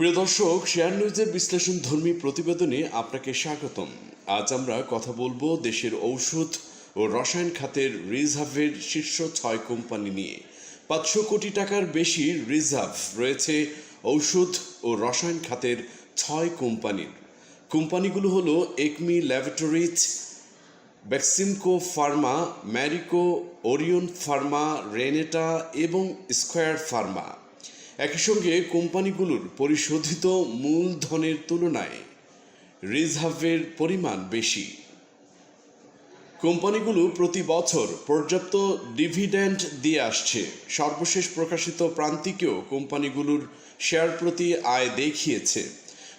প্রিয় দর্শক, শেয়ার নিউজের বিশ্লেষণ ধর্মী প্রতিবেদনে আপনাকে স্বাগতম। আজ আমরা কথা বলব দেশের ঔষধ ও রসায়ন খাতের রিজার্ভের শীর্ষ ছয় কোম্পানি নিয়ে। পাঁচশো কোটি টাকার বেশি রিজার্ভ রয়েছে ঔষধ ও রসায়ন খাতের ছয় কোম্পানির। কোম্পানিগুলো হলো Acme laboratories Beximco pharma, Marico Orion pharma, Renata এবং স্কোয়ার ফার্মা। একই সঙ্গে কোম্পানিগুলোর পরিশোধিত মূলধনের তুলনায় রিজার্ভের পরিমাণ বেশি। কোম্পানিগুলো প্রতি বছর পর্যাপ্ত ডিভিডেন্ড দিয়ে আসছে। সর্বশেষ প্রকাশিত প্রান্তিকেও কোম্পানিগুলোর শেয়ার প্রতি আয় দেখিয়েছে।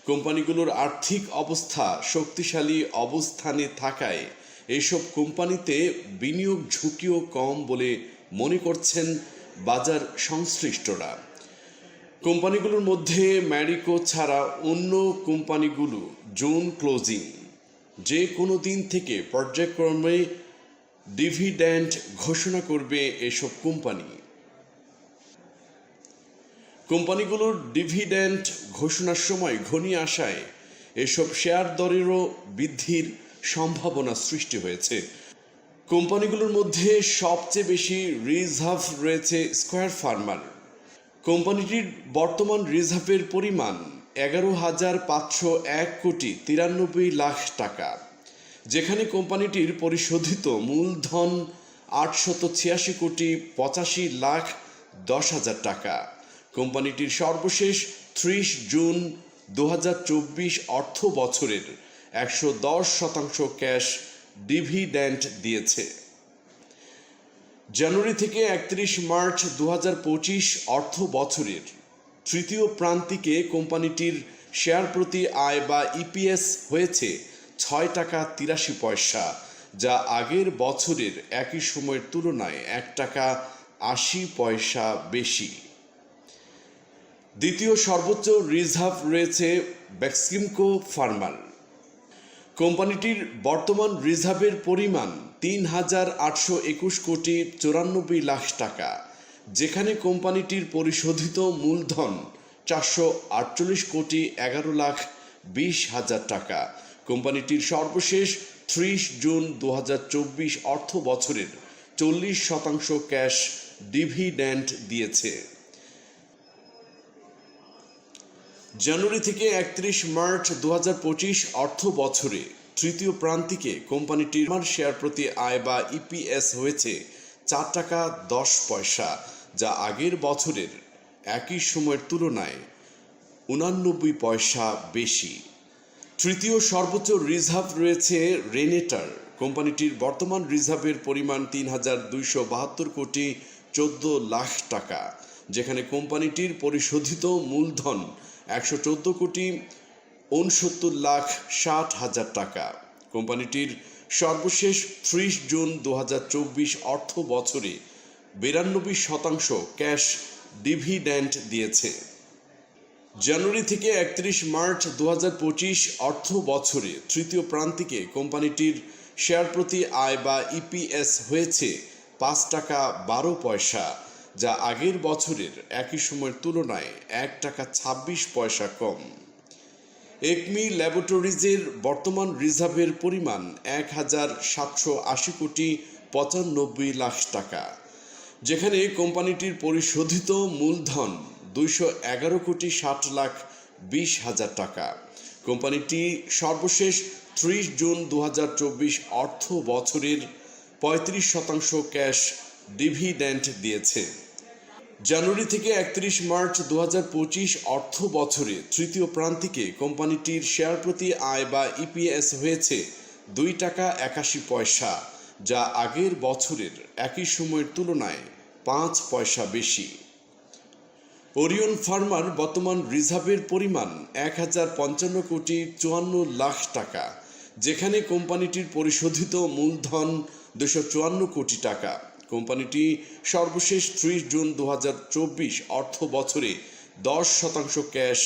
কোম্পানিগুলোর আর্থিক অবস্থা শক্তিশালী অবস্থানে থাকায় এসব কোম্পানিতে বিনিয়োগ ঝুঁকিও কম বলে মনে করছেন বাজার সংশ্লিষ্টরা। কোম্পানিগুলোর মধ্যে ম্যারিকো ছাড়া অন্য কোম্পানিগুলো জোন ক্লোজিং, যে কোনো দিন থেকে পর্যায়ক্রমে ডিভিডেন্ড ঘোষণা করবে এসব কোম্পানি। কোম্পানিগুলোর ডিভিডেন্ড ঘোষণার সময় ঘনিয়ে আসায় এসব শেয়ার দরেরও বৃদ্ধির সম্ভাবনা সৃষ্টি হয়েছে। কোম্পানিগুলোর মধ্যে সবচেয়ে বেশি রিজার্ভ রয়েছে স্কোয়ার ফার্মার। কোম্পানিটির বর্তমান রিজার্ভের পরিমাণ এগারো হাজার পাঁচশো এক কোটি তিরানব্বই লাখ টাকা, যেখানে কোম্পানিটির পরিশোধিত মূলধন আটশত ছিয়াশি কোটি পঁচাশি লাখ দশ হাজার টাকা। কোম্পানিটির সর্বশেষ ত্রিশ জুন দু হাজার চব্বিশ অর্থ বছরের একশো দশ শতাংশ ক্যাশ ডিভিডেন্ট দিয়েছে। জানুয়ারি থেকে একত্রিশ মার্চ দু হাজার পঁচিশ অর্থ বছরের তৃতীয় প্রান্তিকে কোম্পানিটির শেয়ার প্রতি আয় বা ইপিএস হয়েছে ছয় টাকা তিরাশি পয়সা, যা আগের বছরের একই সময়ের তুলনায় এক টাকা আশি পয়সা বেশি। দ্বিতীয় সর্বোচ্চ রিজার্ভ রয়েছে বেক্সিমকো ফার্মার। কোম্পানিটির বর্তমান রিজার্ভের পরিমাণ তিন হাজার আটশো একুশ কোটি চুরানব্বই লাখ টাকা, যেখানে কোম্পানিটির পরিশোধিত মূলধন চারশো আটচল্লিশ কোটি এগারো লাখ বিশ হাজার টাকা। কোম্পানিটির সর্বশেষ ত্রিশ জুন দু হাজার চব্বিশ অর্থ বছরের চল্লিশ শতাংশ ক্যাশ ডিভিডেন্ট দিয়েছে। জানুয়ারি থেকে একত্রিশ মার্চ দু হাজার পঁচিশ অর্থ বছরে তৃতীয় প্রান্তিকে কোম্পানিটির শেয়ার প্রতি আয় বা ইপিএস হয়েছে চার টাকা দশ পয়সা, যা আগের বছরের একই সময়ের তুলনায় উনানব্বই পয়সা বেশি। তৃতীয় সর্বোচ্চ রিজার্ভ রয়েছে রেনেটার কোম্পানিটির বর্তমান রিজার্ভের পরিমাণ তিন হাজার দুইশো বাহাত্তর কোটি চোদ্দ লাখ টাকা, যেখানে কোম্পানিটির পরিশোধিত মূলধন একশো চোদ্দ কোটি উনসত্তর লাখ ষাট হাজার টাকা। কোম্পানিটির সর্বশেষ ত্রিশ জুন দু হাজার চব্বিশ অর্থ বছরে বিরানব্বই শতাংশ ক্যাশ ডিভিডেন্ট দিয়েছে। জানুয়ারি থেকে একত্রিশ মার্চ দু হাজার পঁচিশ অর্থ বছরে তৃতীয় প্রান্তিকে কোম্পানিটির শেয়ার প্রতি আয় বা ইপিএস হয়েছে পাঁচ টাকা বারো পয়সা, যা আগের বছরের একই সময়ের তুলনায় এক টাকা ছাব্বিশ পয়সা কম। একমি ল্যাবরেটরিজের বর্তমান রিজার্ভের পরিমাণ এক হাজার সাতশো আশি কোটি পঁচানব্বই লাখ টাকা, যেখানে কোম্পানিটির পরিশোধিত মূলধন দুইশো এগারো কোটি ষাট লাখ বিশ হাজার টাকা। কোম্পানিটি সর্বশেষ ত্রিশ জুন দু হাজার চব্বিশ অর্থ বছরের পঁয়ত্রিশ শতাংশ ক্যাশ ডিভিডেন্ট দিয়েছে। জানুয়ারি থেকে একত্রিশ মার্চ দু হাজার পঁচিশ অর্থ বছরে তৃতীয় প্রান্তিকে কোম্পানিটির শেয়ার প্রতি আয় বা ইপিএস হয়েছে দুই টাকা একাশি পয়সা, যা আগের বছরের একই সময়ের তুলনায় পাঁচ পয়সা বেশি। ওরিয়ন ফার্মার বর্তমান রিজার্ভের পরিমাণ এক হাজার পঞ্চান্ন কোটি চুয়ান্ন লাখ টাকা, যেখানে কোম্পানিটির পরিশোধিত মূলধন দুশো চুয়ান্ন কোটি টাকা। কোম্পানিটি সর্বশেষ ত্রিশ জুন দু হাজার চব্বিশ অর্থ বছরে দশ শতাংশ ক্যাশ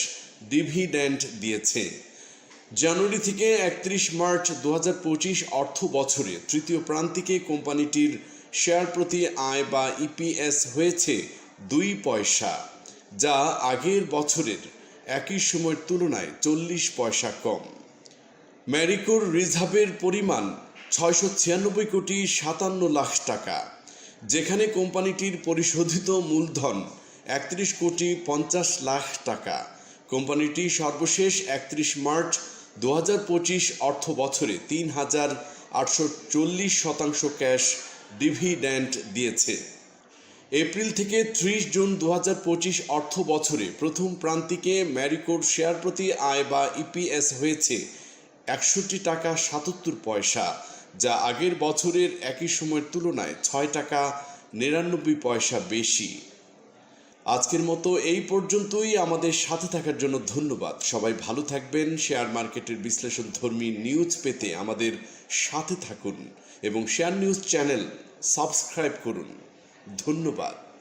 ডিভিডেন্ট দিয়েছে। জানুয়ারি থেকে একত্রিশ মার্চ দু হাজার পঁচিশ অর্থ বছরে তৃতীয় প্রান্তিকে কোম্পানিটির শেয়ার প্রতি আয় বা ইপিএস হয়েছে দুই পয়সা, যা আগের বছরের একই সময়ের তুলনায় চল্লিশ পয়সা কম। ম্যারিকোর রিজার্ভের পরিমাণ ছয়শো ছিয়ানব্বই কোটি সাতান্ন লাখ টাকা। যেখানে কোম্পানিটির পরিশোধিত মূলধন একত্রিশ কোটি পঞ্চাশ লাখ টাকা। কোম্পানিটি সর্বশেষ একত্রিশ মার্চ দু হাজার পঁচিশ অর্থ বছরে তিন হাজার আটশো চল্লিশ শতাংশ ক্যাশ ডিভিডেন্ট দিয়েছে। এপ্রিল থেকে ত্রিশ জুন দু হাজার পঁচিশ অর্থ বছরে প্রথম প্রান্তিকে ম্যারিকোর শেয়ার প্রতি আয় বা ইপিএস হয়েছে একষট্টি টাকা সাতাত্তর পয়সা। যা আগের বছরের একই সময়ের তুলনায় ছয় টাকা নিরানব্বই পয়সা বেশি। আজকের মতো এই পর্যন্তই। আমাদের সাথে থাকার জন্য ধন্যবাদ। সবাই ভালো থাকবেন। শেয়ার মার্কেটের বিশ্লেষণ ধর্মী নিউজ পেতে আমাদের সাথে থাকুন এবং শেয়ার নিউজ চ্যানেল সাবস্ক্রাইব করুন। ধন্যবাদ।